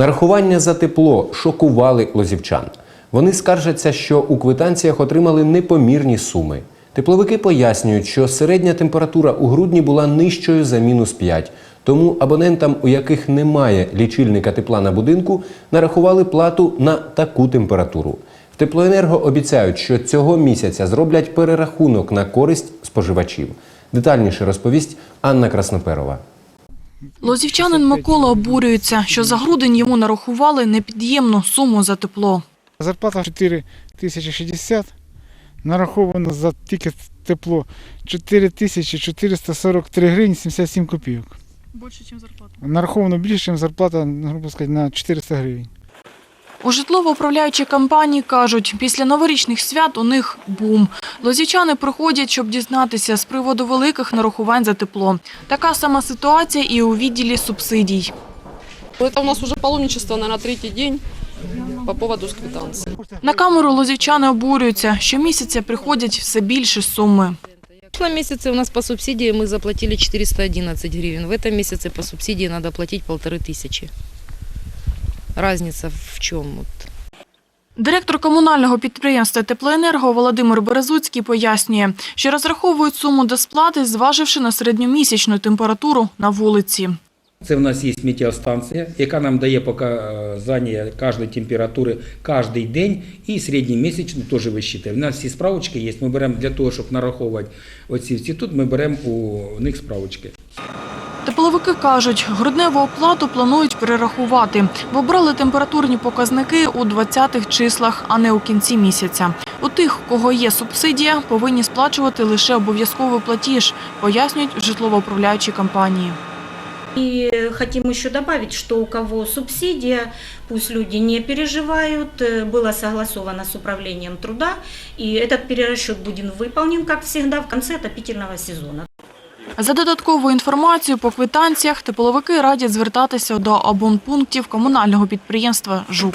Нарахування за тепло шокували лозівчан. Вони скаржаться, що у квитанціях отримали непомірні суми. Тепловики пояснюють, що середня температура у грудні була нижчою за мінус 5, тому абонентам, у яких немає лічильника тепла на будинку, нарахували плату на таку температуру. В теплоенерго обіцяють, що цього місяця зроблять перерахунок на користь споживачів. Детальніше розповість Анна Красноперова. Лозівчанин Микола обурюється, що за грудень йому нарахували непід'ємну суму за тепло. Зарплата 4 тисячі 60, нараховано за тільки тепло 4 тисячі 443 гривні 77 копійок. Більше, ніж зарплата. Нараховано більше, ніж зарплата, грубо сказати, на 400 гривень. У житлово-управляючій компанії кажуть, після новорічних свят у них бум. Лозівчани приходять, щоб дізнатися з приводу великих нарахувань за тепло. Така сама ситуація і у відділі субсидій. Это у нас уже паломничество, наверное, третий день по поводу с квитанцией. На камеру лозівчани обурюються. Щомісяця приходять все більше суми. В прошлом месяце у нас по субсидии мы заплатили 411 гривен. В этом месяце по субсидии надо платить полторы тысячи. Разница в чем? Вот. Директор комунального підприємства Теплоенерго Володимир Березуцький пояснює, що розраховують суму до сплати, зваживши на середньомісячну температуру на вулиці. Це в нас є метеостанція, яка нам дає показання кожної температури кожен день і середньомісячну теж висчитує. У нас всі справочки є. Ми беремо для того, щоб нараховувати оці всі тут, ми беремо у них справочки. Тепловики кажуть, грудневу оплату планують перерахувати, бо брали температурні показники у 20-х числах, а не у кінці місяця. У тих, у кого є субсидія, повинні сплачувати лише обов'язковий платіж, пояснюють в житлово-управляючій компанії. И хотим еще добавить, что у кого субсидия, пусть люди не переживают, э, было согласовано с управлением труда, и этот перерасчет будет выполнен, как всегда, в конце отопительного сезона. За додаткову інформацію по квитанціях тепловики радять звертатися до абонпунктів комунального підприємства «Жук».